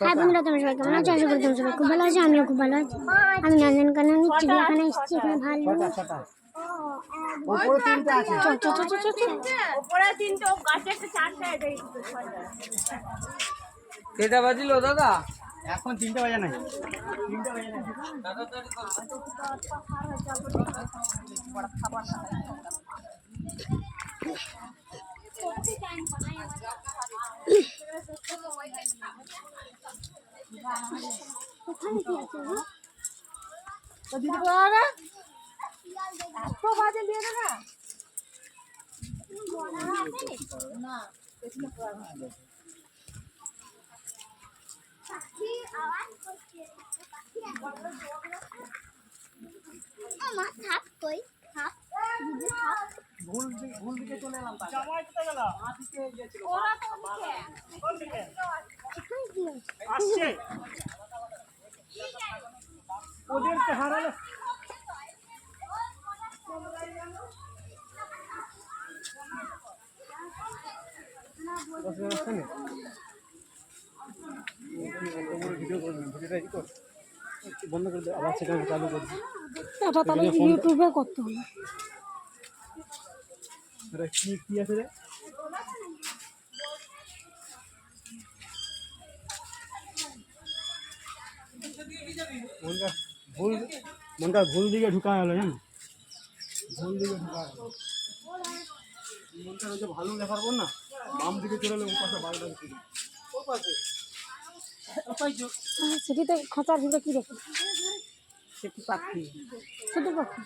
হ্যাঁ বন্ধুরা তোমরা সবাই কেমন আছো? আশা করি তোমরা সবাই খুব ভালো আছো আমিও খুব ভালো আছি। আমি নন্দনকানন চিড়িয়াখানা এসেছি এখানে ভালো। কেটা বাজিল দাদা? এখন তিনটে বাজে নাই তিনটে বাজে নাই? দিদি আমার থাক কই থাক। ভুল ভুল দিকে চলে এলাম জামাই কোথায় গেল? ওরা তো আসছে। ওদেরকে হারালে বন্ধ করে আবার সেখানে চালু করবি এটা তাহলে ইউটিউবে করতে হবে। কি কি আছে রে? মনটা ভুল মনটা ভুল দিকে ঢুকা গেল জানো? ভুল দিকে ঢুকা গেল মনটা হচ্ছে ভালো দেখার পর না বাম দিকে চলে এলো ও পাশে বারোটা দিকে ও পাশে সেটিতে খোঁচার ভিতরে কি দেখে? সেটি পাখি। ছোট পাখি।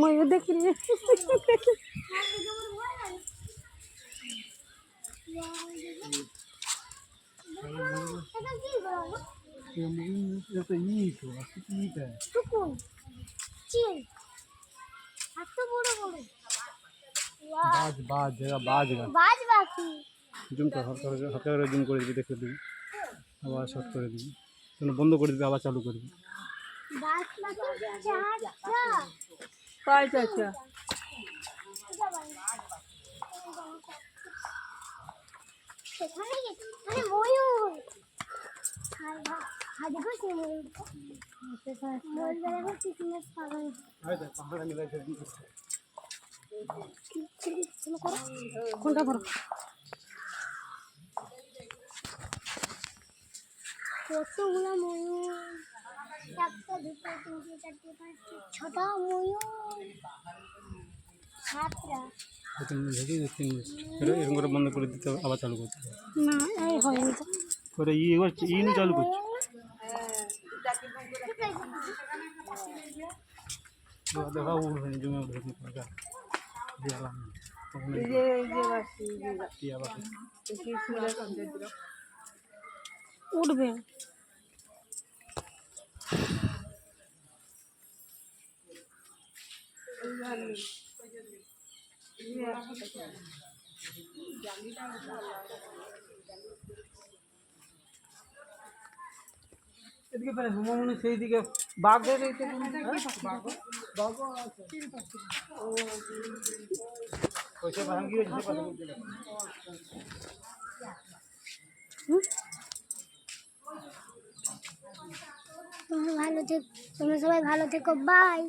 ময়ূর দেখিনি Это ниту, а тут нита. Что такое? Чей? А кто будет? বাজ বাজ জায়গা বাজ জায়গা বাজ বাকি। জুম কর হালকা করে হট করে জুম করে দিবি দেখে দিবি। আবার শর্ট করে দিবি। তখন বন্ধ করে দিবি আবার চালু করে দিবি। কয় চাচা আচ্ছা। সেখানে গেছি মানে ময়ূর। ময়ূর। বেলা পাগল। কোনটা বড়? কতগুলো ময়ূর? একটা দুটো তিনটে চারটে পাঁচটে ছটা ময়ূর। সাতটা। এরকম করে বন্ধ করে দিতে হবে আবার চালু করতে না এই হয়নি তো করে ই এবার ই নু চালু করছি। দেখা উঠবে জমে উঠবে উঠবে এদিকে পেলে মনে সেই দিকে বাঘের এইটা পয়সা তোমরা ভালো থেকো তোমরা সবাই ভালো থেকো বাই